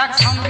রাখা সঙ্গে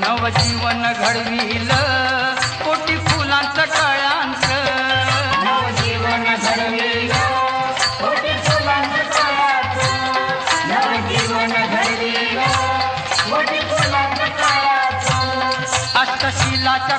नवजीवन घडविल कोटी फुलांचं कळांच नवजीवन घडविल कोटी फुलांचं कळांच नवजीवन घडविल अष्टशिलाच्या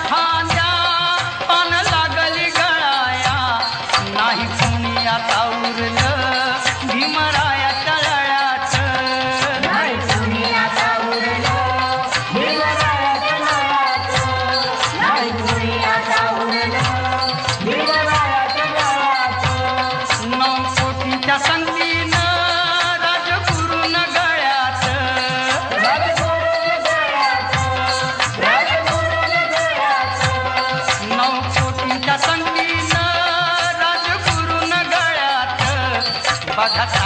把 它